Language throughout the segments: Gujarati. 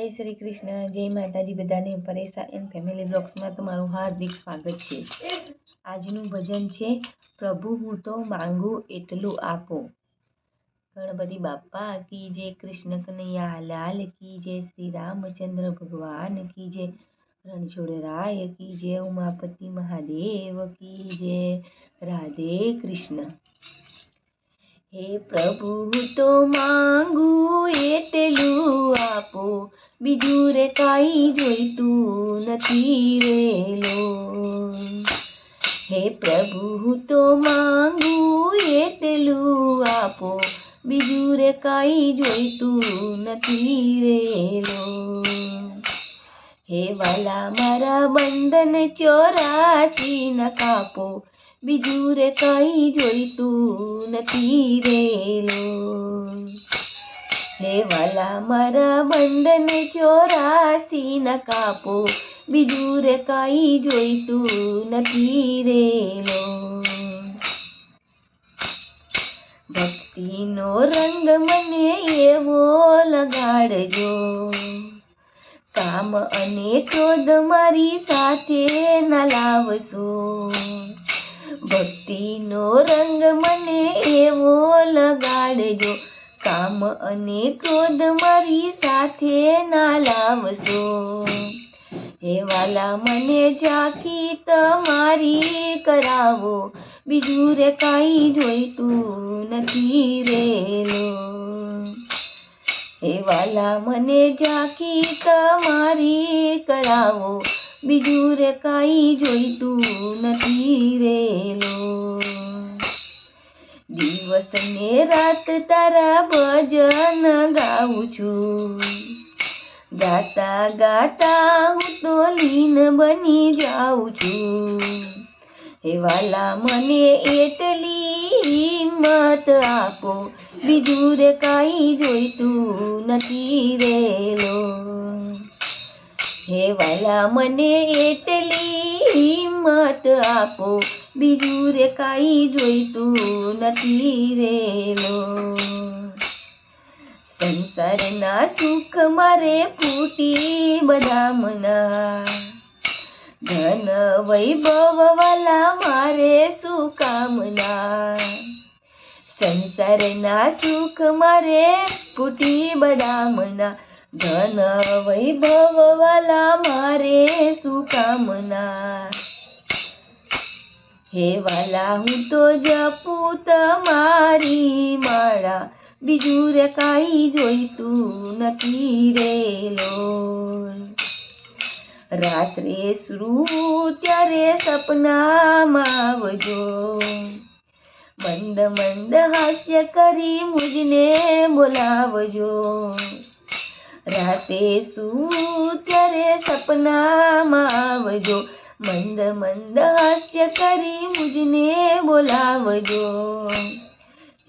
જય શ્રી કૃષ્ણ, જય માતાજી બધાને પરેશા એન્ડ ફેમિલી બ્લોગ્સમાં તમારું હાર્દિક સ્વાગત છે. આજનું ભજન છે, પ્રભુ હું તો માંગુ એટલું આપો. ગણપતિ બાપા કી જય કૃષ્ણ કનૈયા, લાલ કી જય શ્રી રામચંદ્ર ભગવાન કી જય રણછોડરાય કી જય ઉમાપતિ મહાદેવ કી જય રાધે કૃષ્ણ. હે પ્રભુ તો માંગુ બીજું રે કાંઈ જોઈતું નથી રેલો હે પ્રભુ, હું તો માંગુ એટલું આપો. બીજું રે કાંઈ જોઈતું નથી રેલો હે વાલા, મારા બંધન ચોરાસી ન કાપો. બીજું રે કાંઈ જોઈતું નથી રેલો હે વાલા મારા બંધન ચોરાસી ન કાપો. બીજું રે કાંઈ જોઈતું નથી રેલો. ભક્તિનો રંગ મને એવો લગાડજો. કામ અને ચોદ મારી સાથે ન લાવશો. ભક્તિનો રંગ મને એવો લગાડજો. કામ અને ક્રોધ મારી સાથે ના લાવશો હે વાલા, મને ઝાંખી તમારી કરાવો. બીજું રે કાંઈ જોઈતું નથી રેલો હે વાલા, મને ઝાંખી તમારી કરાવો. બીજું રે કાંઈ જોઈતું નથી રેલો દિવસ ને રાત તારા ભજન ગાઉં છું. ગાતા ગાતા હું તો લીન બની જાઉં છું. હે વાલા મને એટલી હિંમત આપો, બીજું રે કાંઈ જોઈતું નથી રેલો હે વાલા મને એટલી હિંમત આપો બીજું રે કાંઈ જોઈતું નથી રેલો સંસારના સુખ મારે ફૂટી બદામના ધન વૈભવ વાલા મારે શું કામના સંસારના સુખ મારે ફૂટી બદામના ધન વૈભવ વાલા મારે શું કામના હે વાલા, હું તો જપું તમારી માળા. બીજું રે કાંઈ જોઈતું નથી રે લો રાત્રે શ્રુ ત્યારે સપનામાં આવજો. મંદ મંદ હાસ્ય કરી મુજને બોલાવજો. રાતે શું ત્યારે સપનામાં આવજો. મંદ મંદ હાસ્ય કરી મુજને બોલાવજો.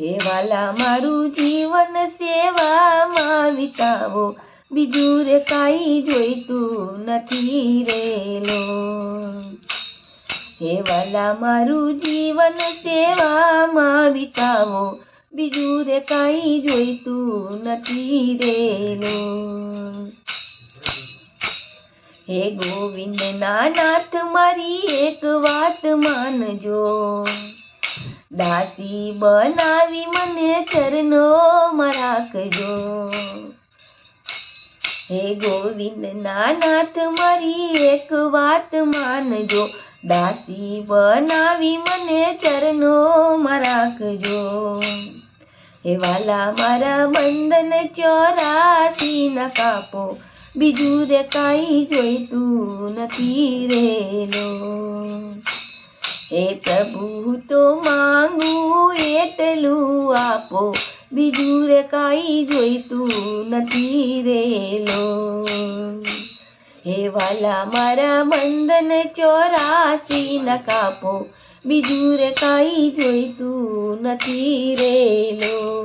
હે વાલા, મારું જીવન સેવામાં વિતાવો. બીજું રે કાંઈ જોઈતું નથી રેલો હે વાલા, મારું જીવન સેવામાં વિતાવો. બીજું રે કાંઈ જોઈતું નથી રેલો હે ગોવિંદ નાથ મારી એક વાત માનજો. દાસી બનાવી મને ચરનો રાખજો. હે ગોવિંદ નાથ મારી એક વાત માનજો. દાસી બનાવી મને ચરનો રાખજો. હે વાલા મારા બંધન ચોરાસી ન કાપો. બીજું રે કાંઈ જોઈતું નથી રેલો. હે પ્રભુ તો માંગુ એટલું આપો. બીજું રે કાંઈ જોઈતું નથી રેલો. હે વાલા, મારા બંધન ચોરાસી ન કાપો. બીજું રે કાંઈ જોઈતું નથી રેલો.